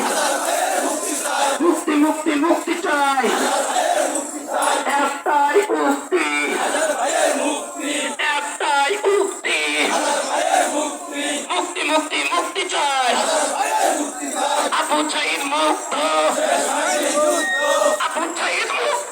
চাই। মুক্তি মুক্তি মুক্তি চাই। একটাই মুক্তি। একটাই মুক্তি। মুক্তি মুক্তি মুক্তি চাই। আবু চাইর মুক্ত। আবু চাইর মুক্ত।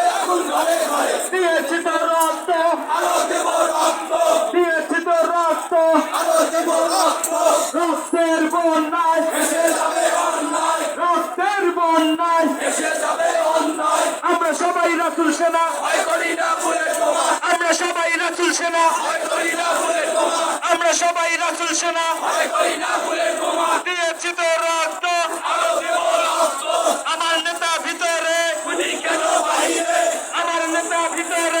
ঘোষণা দিয়েছি তো রক্ত আমার নেতা ভিতরে। আমার নেতা ভিতরে।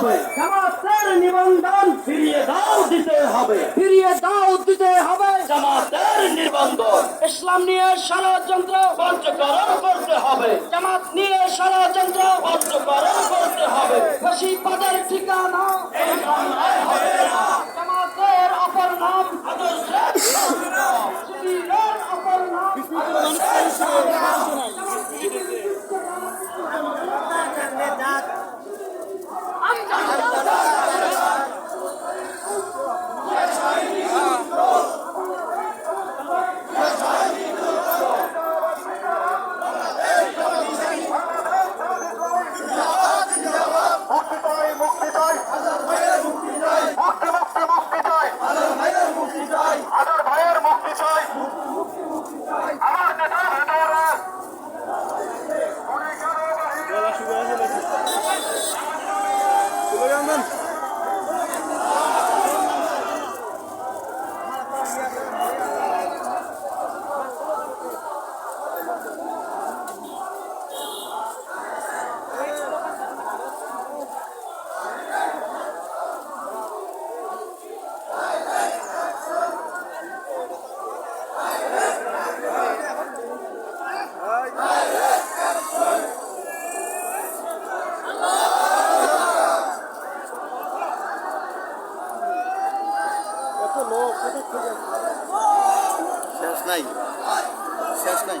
হবে। জামাতের নিবন্ধন ফিরিয়ে দাও দিতে হবে। ফিরিয়ে দাও দিতে হবে। জামাতের নিবন্ধন। ইসলাম নিয়ে ষড়যন্ত্র কার্যকরণ করতে হবে। জামাত নিয়ে ষড়যন্ত্র কার্যকরণ করতে হবে। বেশি পদের ঠিকানা শেষ নাই শেষ নাই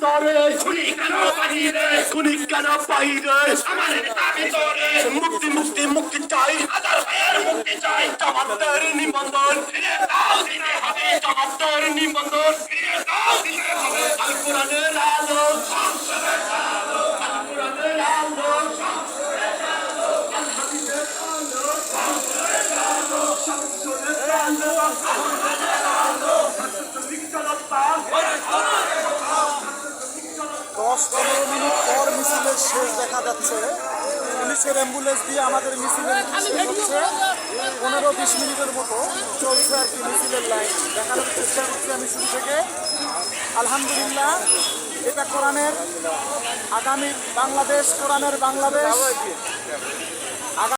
ভিতরে খুনি কেন বাহিরে খুনি কেন বাহিরে আমার নেতা ভিতরে মুক্তি মুক্তি মুক্তি চাই। হাজার হাজার মুক্তি চাই। জামাতের নিবন্ধন। ফিরে দাও দিতে নিবন্ধন। অ্যাম্বুলেন্স দিয়ে আমাদের মিছিলের মিছিল হচ্ছে পনেরো বিশ মিনিটের মতো চলছে আর কি মিছিলের লাইন দেখানোর চেষ্টা করছি আমি শুরু থেকে। আলহামদুলিল্লাহ এটা কোরআনের আগামী বাংলাদেশ কোরআনের বাংলাদেশ।